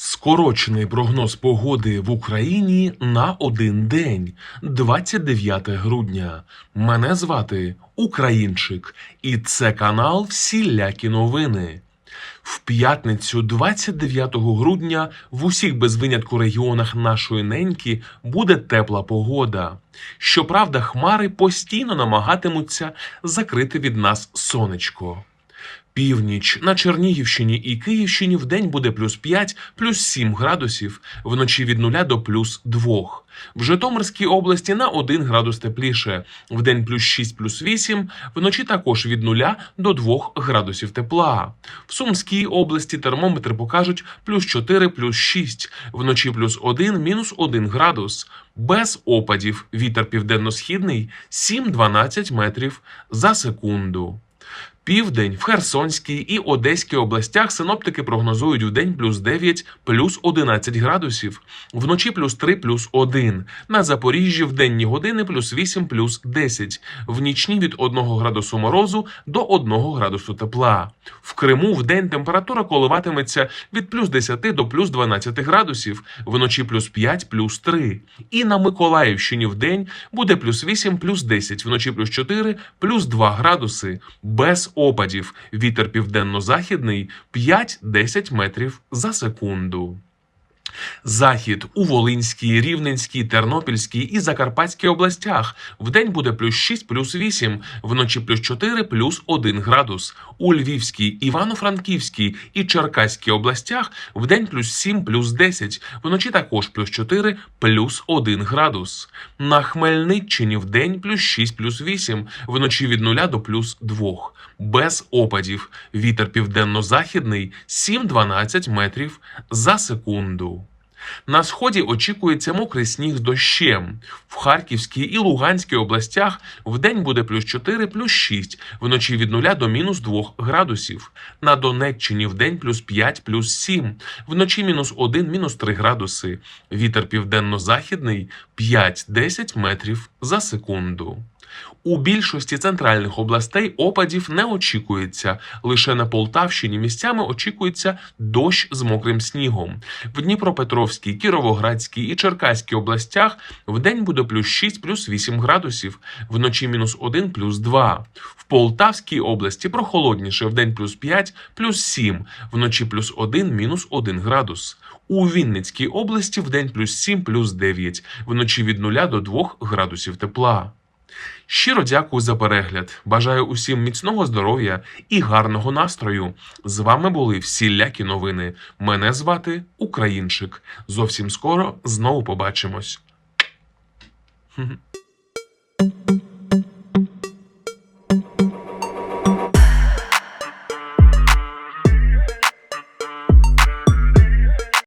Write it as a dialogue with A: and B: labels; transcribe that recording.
A: Скорочений прогноз погоди в Україні на один день, 29 грудня. Мене звати Українчик, і це канал Всілякі новини. В п'ятницю, 29 грудня, в усіх без винятку регіонах нашої неньки буде тепла погода. Щоправда, хмари постійно намагатимуться закрити від нас сонечко. Північ на Чернігівщині і Київщині в день буде плюс 5, плюс 7 градусів, вночі від 0 до плюс 2. В Житомирській області на 1 градус тепліше, в день плюс 6, плюс 8, вночі також від 0 до 2 градусів тепла. В Сумській області термометри покажуть плюс 4, плюс 6, вночі плюс 1, мінус 1 градус. Без опадів вітер південно-східний 7-12 метрів за секунду. Південь в Херсонській і Одеській областях синоптики прогнозують в день плюс 9, плюс 11 градусів, вночі плюс 3, плюс 1. На Запоріжжі в денні години плюс 8, плюс 10. В нічні від 1 градусу морозу до 1 градусу тепла. В Криму в день температура коливатиметься від плюс 10 до плюс 12 градусів, вночі плюс 5, плюс 3. І на Миколаївщині в день буде плюс 8, плюс 10, вночі плюс 4, плюс 2 градуси. Без опадів. Вітер південно-західний 5-10 метрів за секунду. Захід у Волинській, Рівненській, Тернопільській і Закарпатській областях. Вдень буде плюс 6, плюс 8, вночі плюс 4, плюс 1 градус. У Львівській, Івано-Франківській і Черкаській областях вдень плюс 7, плюс 10, вночі також плюс 4, плюс 1 градус. На Хмельниччині вдень плюс 6, плюс 8, вночі від 0 до плюс 2. Без опадів. Вітер південно-західний 7-12 метрів за секунду. На сході очікується мокрий сніг з дощем. В Харківській і Луганській областях вдень буде плюс 4, плюс 6, вночі від 0 до мінус 2 градусів. На Донеччині вдень плюс 5, плюс 7, вночі мінус 1, мінус 3 градуси. Вітер південно-західний 5-10 метрів за секунду. У більшості центральних областей опадів не очікується. Лише на Полтавщині місцями очікується дощ з мокрим снігом. В Дніпропетровській, Кіровоградській і Черкаській областях вдень буде плюс 6, плюс 8 градусів, вночі мінус 1, плюс 2. В Полтавській області прохолодніше вдень плюс 5, плюс 7, вночі плюс 1, мінус 1 градус. У Вінницькій області вдень плюс 7, плюс 9, вночі від 0 до 2 градусів тепла. Щиро дякую за перегляд. Бажаю усім міцного здоров'я і гарного настрою. З вами були всілякі новини. Мене звати Українчик. Зовсім скоро знову побачимось.